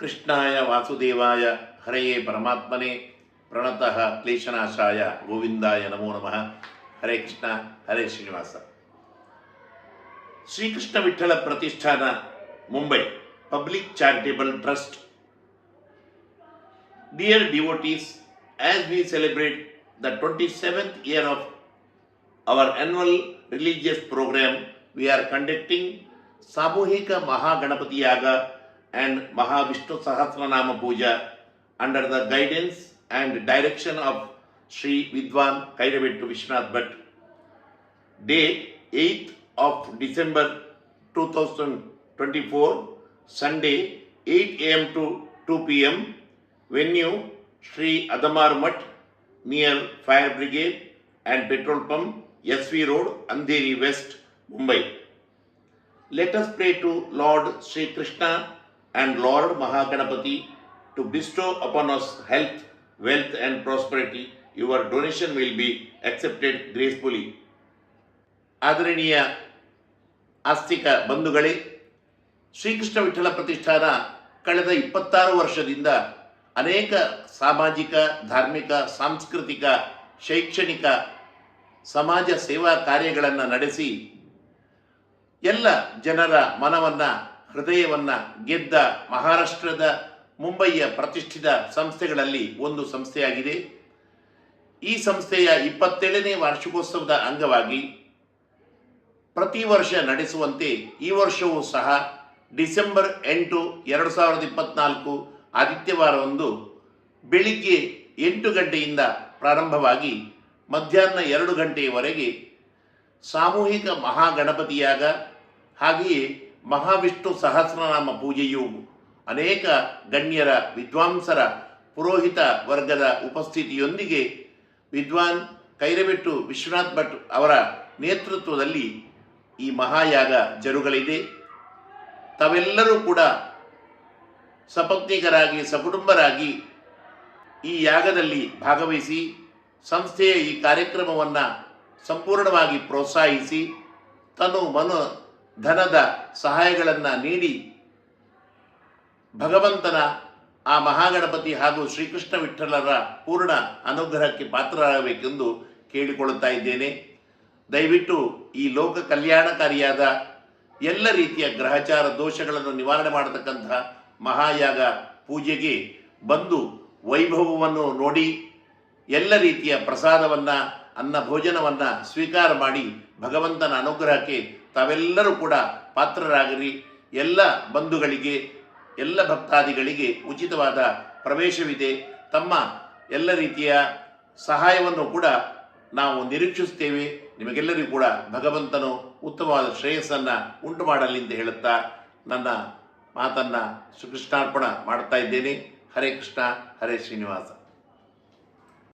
ಕೃಷ್ಣಾಯ ವಾಸುದೇವಾಯ ಹರೆಯೇ ಪರಮಾತ್ಮನೇ ಪ್ರಣತಃ ಕ್ಲೇಶನಾಶಾಯ ಗೋವಿಂದಾಯ ನಮೋ ನಮಃ ಹರೇ ಕೃಷ್ಣ ಹರೇ Srinivasa Shrikrishna Vitthala Pratishthan Mumbai public charitable trust Dear devotees, as we celebrate the 27th year of our annual religious program, we are conducting Samuhika Mahaganapati Yaga and Mahavishnu Sahasranama Puja under the guidance and direction of Sri Vidwan Kairavettu Vishnath Bhatt. Date 8th of December 2024, Sunday 8 am to 2 pm. Venue Sri Adamar Mutt near Fire Brigade and Petrol Pump, SV Road, Andheri West, Mumbai. Let us pray to Lord Sri Krishna and Lord Mahaganapati to bestow upon us health, wealth, and prosperity. Your donation will be accepted gracefully. ಆದರಣೀಯ ಆಸ್ತಿಕ ಬಂಧುಗಳೇ ಶ್ರೀಕೃಷ್ಣ ವಿಠಲ ಪ್ರತಿಷ್ಠಾನ ಕಳೆದ ಇಪ್ಪತ್ತಾರು ವರ್ಷದಿಂದ ಅನೇಕ ಸಾಮಾಜಿಕ ಧಾರ್ಮಿಕ ಸಾಂಸ್ಕೃತಿಕ ಶೈಕ್ಷಣಿಕ ಸಮಾಜ ಸೇವಾ ಕಾರ್ಯಗಳನ್ನು ನಡೆಸಿ ಎಲ್ಲ ಜನರ ಮನವನ್ನ ಹೃದಯವನ್ನ ಗೆದ್ದ ಮಹಾರಾಷ್ಟ್ರದ ಮುಂಬಯಿಯ ಪ್ರತಿಷ್ಠಿತ ಸಂಸ್ಥೆಗಳಲ್ಲಿ ಒಂದು ಸಂಸ್ಥೆಯಾಗಿದೆ. ಈ ಸಂಸ್ಥೆಯ ಇಪ್ಪತ್ತೇಳನೇ ವಾರ್ಷಿಕೋತ್ಸವದ ಅಂಗವಾಗಿ ಪ್ರತಿ ವರ್ಷ ನಡೆಸುವಂತೆ ಈ ವರ್ಷವೂ ಸಹ ಡಿಸೆಂಬರ್ ಎಂಟು ಎರಡು ಸಾವಿರದ ಇಪ್ಪತ್ನಾಲ್ಕು ಆದಿತ್ಯವಾರವೊಂದು ಬೆಳಿಗ್ಗೆ ಎಂಟು ಗಂಟೆಯಿಂದ ಪ್ರಾರಂಭವಾಗಿ ಮಧ್ಯಾಹ್ನ ಎರಡು ಗಂಟೆಯವರೆಗೆ ಸಾಮೂಹಿಕ ಮಹಾಗಣಪತಿಯಾಗ ಹಾಗೆಯೇ ಮಹಾವಿಷ್ಣು ಸಹಸ್ರನಾಮ ಪೂಜೆಯು ಅನೇಕ ಗಣ್ಯರ, ವಿದ್ವಾಂಸರ, ಪುರೋಹಿತ ವರ್ಗದ ಉಪಸ್ಥಿತಿಯೊಂದಿಗೆ ವಿದ್ವಾನ್ ಕೈರಬೆಟ್ಟು ವಿಶ್ವನಾಥ್ ಭಟ್ ಅವರ ನೇತೃತ್ವದಲ್ಲಿ ಈ ಮಹಾಯಾಗ ಜರುಗಲಿದೆ. ತಾವೆಲ್ಲರೂ ಕೂಡ ಸಪತ್ನಿಕರಾಗಿ, ಸಕುಟುಂಬರಾಗಿ ಈ ಯಾಗದಲ್ಲಿ ಭಾಗವಹಿಸಿ, ಸಂಸ್ಥೆಯ ಈ ಕಾರ್ಯಕ್ರಮವನ್ನು ಸಂಪೂರ್ಣವಾಗಿ ಪ್ರೋತ್ಸಾಹಿಸಿ, ತನು ಮನು ಧನದ ಸಹಾಯಗಳನ್ನು ನೀಡಿ ಭಗವಂತನ ಆ ಮಹಾಗಣಪತಿ ಹಾಗೂ ಶ್ರೀಕೃಷ್ಣ ವಿಠ್ಠಲರ ಪೂರ್ಣ ಅನುಗ್ರಹಕ್ಕೆ ಪಾತ್ರರಾಗಬೇಕೆಂದು ಕೇಳಿಕೊಳ್ಳುತ್ತಾ ಇದ್ದೇನೆ. ದಯವಿಟ್ಟು ಈ ಲೋಕ ಕಲ್ಯಾಣಕಾರಿಯಾದ ಎಲ್ಲ ರೀತಿಯ ಗ್ರಹಚಾರ ದೋಷಗಳನ್ನು ನಿವಾರಣೆ ಮಾಡತಕ್ಕಂತಹ ಮಹಾಯಾಗ ಪೂಜೆಗೆ ಬಂದು ವೈಭವವನ್ನು ನೋಡಿ ಎಲ್ಲ ರೀತಿಯ ಪ್ರಸಾದವನ್ನು ಅನ್ನ ಭೋಜನವನ್ನು ಸ್ವೀಕಾರ ಮಾಡಿ ಭಗವಂತನ ಅನುಗ್ರಹಕ್ಕೆ ತಾವೆಲ್ಲರೂ ಕೂಡ ಪಾತ್ರರಾಗಿರಿ. ಎಲ್ಲ ಬಂಧುಗಳಿಗೆ, ಎಲ್ಲ ಭಕ್ತಾದಿಗಳಿಗೆ ಉಚಿತವಾದ ಪ್ರವೇಶವಿದೆ. ತಮ್ಮ ಎಲ್ಲ ರೀತಿಯ ಸಹಾಯವನ್ನು ಕೂಡ ನಾವು ನಿರೀಕ್ಷಿಸುತ್ತೇವೆ. ನಿಮಗೆಲ್ಲರಿಗೂ ಕೂಡ ಭಗವಂತನು ಉತ್ತಮವಾದ ಶ್ರೇಯಸ್ಸನ್ನು ಉಂಟು ಮಾಡಲಿ ಅಂತ ಹೇಳುತ್ತಾ ನನ್ನ ಮಾತನ್ನು ಶ್ರೀಕೃಷ್ಣಾರ್ಪಣ ಮಾಡ್ತಾ ಇದ್ದೇನೆ. ಹರೇ ಕೃಷ್ಣ, ಹರೇ ಶ್ರೀನಿವಾಸ.